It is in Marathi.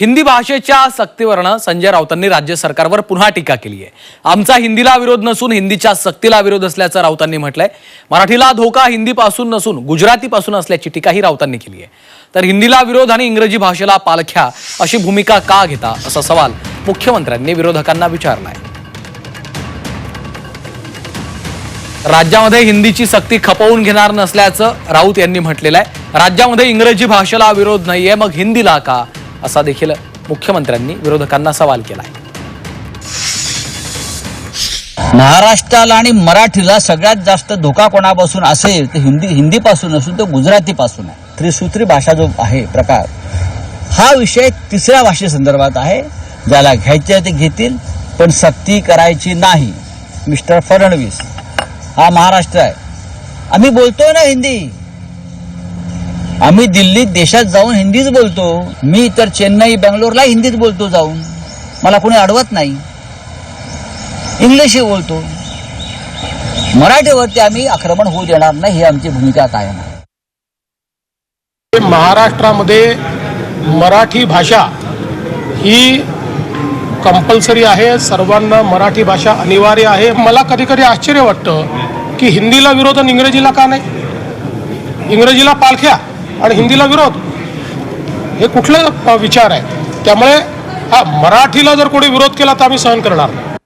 हिंदी भाषेच्या सक्तीवरनं संजय राऊतांनी राज्य सरकारवर पुन्हा टीका केली आहे. आमचा हिंदीला विरोध नसून हिंदीच्या सक्तीला विरोध असल्याचं राऊतांनी म्हटलंय. मराठीला धोका हिंदीपासून नसून गुजरातीपासून असल्याची टीकाही राऊतांनी केली आहे. तर हिंदीला विरोध आणि इंग्रजी भाषेला पालख्या अशी भूमिका का घेता असा सवाल मुख्यमंत्र्यांनी विरोधकांना विचारला आहे राज्यामध्ये हिंदीची सक्ती खपवून घेणार नसल्याचं राऊत यांनी म्हटलेलं आहे. राज्यामध्ये इंग्रजी भाषेला विरोध नाहीये मग हिंदीला का? असा देखील मुख्यमंत्र्यांनी विरोधकांना सवाल केला आहे महाराष्ट्राला आणि मराठीला सगळ्यात जास्त धोका कोणापासून असेल तर हिंदी हिंदीपासून असून तो गुजरातीपासून आहे. त्रिसूत्री भाषा जो आहे प्रकार हा विषय तिसऱ्या भाषेसंदर्भात आहे. ज्याला घ्यायचे ते घेतील पण सक्ती करायची नाही. मिस्टर फडणवीस हा महाराष्ट्र आहे. आम्ही बोलतोय ना हिंदी? आम्ही दिल्लीत देशात जाऊन हिंदीच बोलतो. मी तर चेन्नई बँगलोरला हिंदीच बोलतो जाऊन. मला कोणी अडवत नाही. इंग्लिशही बोलतो. मराठीवरती आम्ही आक्रमण होऊ देणार नाही ही आमची भूमिका कायम आहे. महाराष्ट्रामध्ये मराठी भाषा ही कंपल्सरी आहे. सर्वांना मराठी भाषा अनिवार्य आहे. मला कधी कधी आश्चर्य वाटतं की हिंदीला विरोध आणि इंग्रजीला का नाही? इंग्रजीला पालख्या. आणि हिंदीला विरोध. हे कुठलं विचार आहे त्यामुळे हा मराठीला जर कोणी विरोध केला तर आम्ही सहन करणार नाही.